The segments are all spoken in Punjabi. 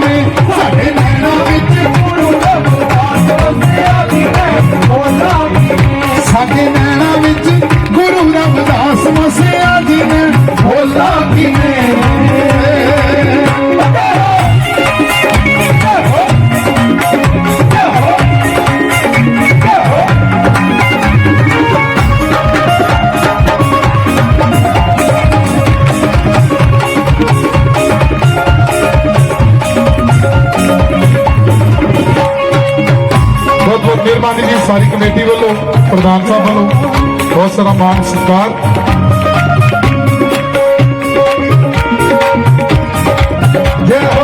ਵਿੱਚ ਸਾਡੇ ਨੈਣਾ ਵਿੱਚ ਫੁੱਲ ਬਹੁਤ ਮਿਹਰਬਾਨੀ ਜੀ ਸਾਰੀ ਕਮੇਟੀ ਵੱਲੋਂ ਪ੍ਰਧਾਨ ਸਾਹਿਬ ਵੱਲੋਂ ਬਹੁਤ ਸਾਰਾ ਮਾਨ ਸਤਿਕਾਰ Yeah!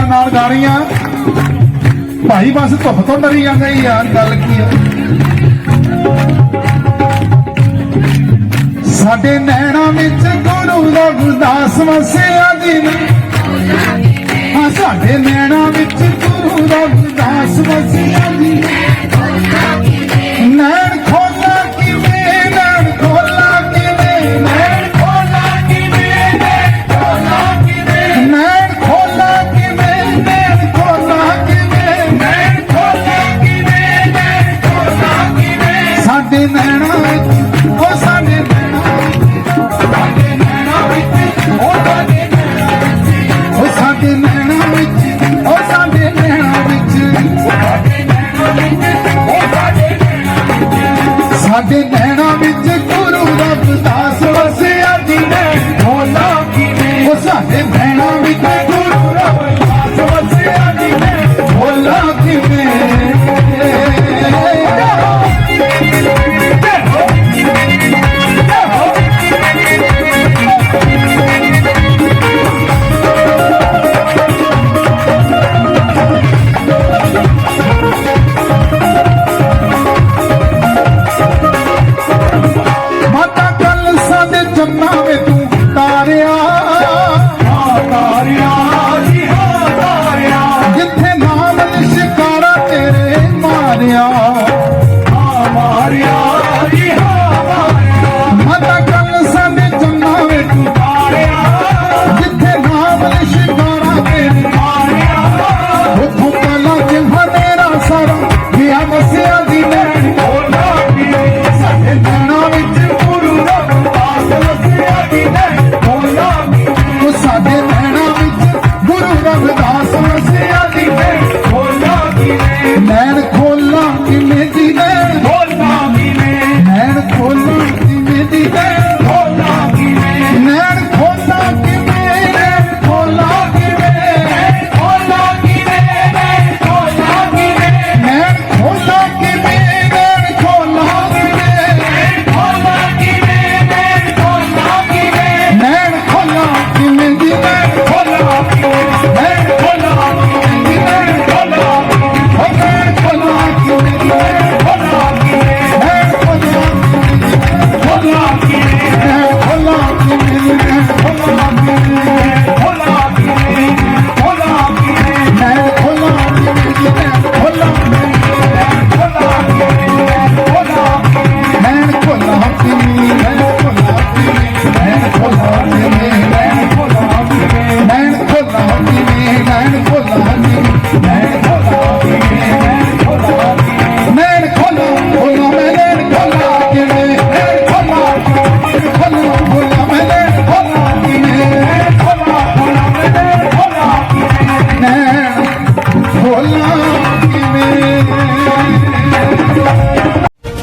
ਨਾਲ ਨਾਲ ਜਾਣੀਆਂ ਭਾਈ ਬਸ ਧੁੱਪ ਤੋਂ ਡਰੀ ਜਾਂਦਾ ਯਾਰ ਗੱਲ ਕੀ ਆ। ਸਾਡੇ ਨੈਣਾ ਵਿੱਚ ਗੁਰੂ ਦਾ ਗੁਰਦਾਸ ਵਸਿਆ ਦਿਨ ਹਾਂ, ਸਾਡੇ ਨੈਣਾ ਵਿੱਚ ਗੁਰੂ ਦਾ ਗੁਰਦਾਸ ਵਸਿਆ I've been